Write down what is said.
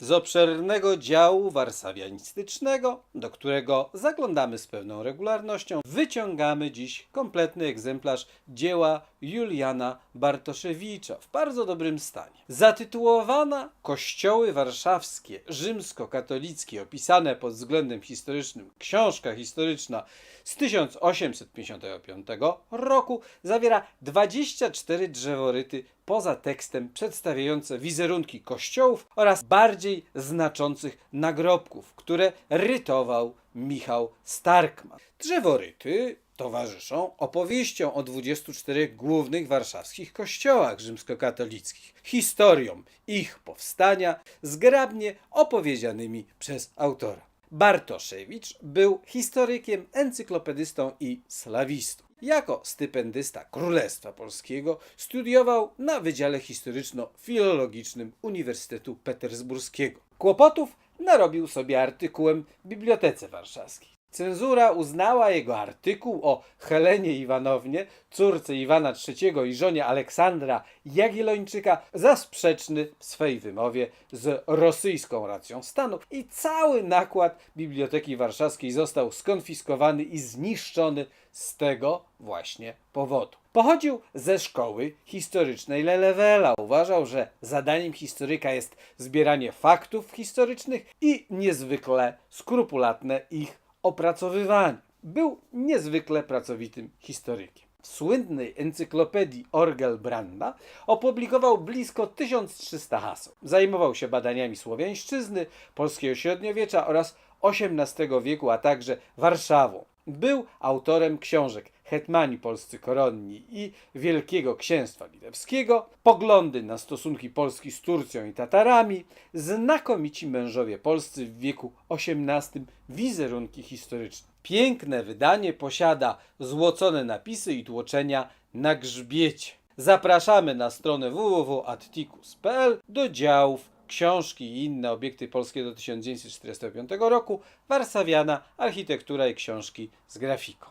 Z obszernego działu warszawianistycznego, do którego zaglądamy z pewną regularnością, wyciągamy dziś kompletny egzemplarz dzieła Juliana Bartoszewicza w bardzo dobrym stanie. Zatytułowana Kościoły warszawskie rzymskokatolickie opisane pod względem historycznym książka historyczna z 1855 roku zawiera 24 drzeworyty poza tekstem przedstawiające wizerunki kościołów oraz bardziej znaczących nagrobków, które rytował Michał Starkman. Drzeworyty towarzyszą opowieściom o 24 głównych warszawskich kościołach rzymskokatolickich, historią ich powstania zgrabnie opowiedzianymi przez autora. Bartoszewicz był historykiem, encyklopedystą i slawistą. Jako stypendysta Królestwa Polskiego studiował na Wydziale Historyczno-Filologicznym Uniwersytetu Petersburskiego. Kłopotów narobił sobie artykułem w Bibliotece Warszawskiej. Cenzura uznała jego artykuł o Helenie Iwanownie, córce Iwana III i żonie Aleksandra Jagiellończyka za sprzeczny w swej wymowie z rosyjską racją stanu i cały nakład Biblioteki Warszawskiej został skonfiskowany i zniszczony z tego właśnie powodu. Pochodził ze szkoły historycznej Lelewela. Uważał, że zadaniem historyka jest zbieranie faktów historycznych i niezwykle skrupulatne ich opracowywanie. Był niezwykle pracowitym historykiem. W słynnej encyklopedii Orgelbranda opublikował blisko 1300 haseł. Zajmował się badaniami słowiańszczyzny, polskiego średniowiecza oraz XVIII wieku, a także Warszawą. Był autorem książek Hetmani Polscy Koronni i Wielkiego Księstwa Poglądy na stosunki Polski z Turcją i Tatarami, znakomici mężowie polscy w wieku XVIII, wizerunki historyczne. Piękne wydanie posiada złocone napisy i tłoczenia na grzbiecie. Zapraszamy na stronę www.atticus.pl do działów książki i inne obiekty polskie do 1945 roku, Warszawiana, architektura i książki z grafiką.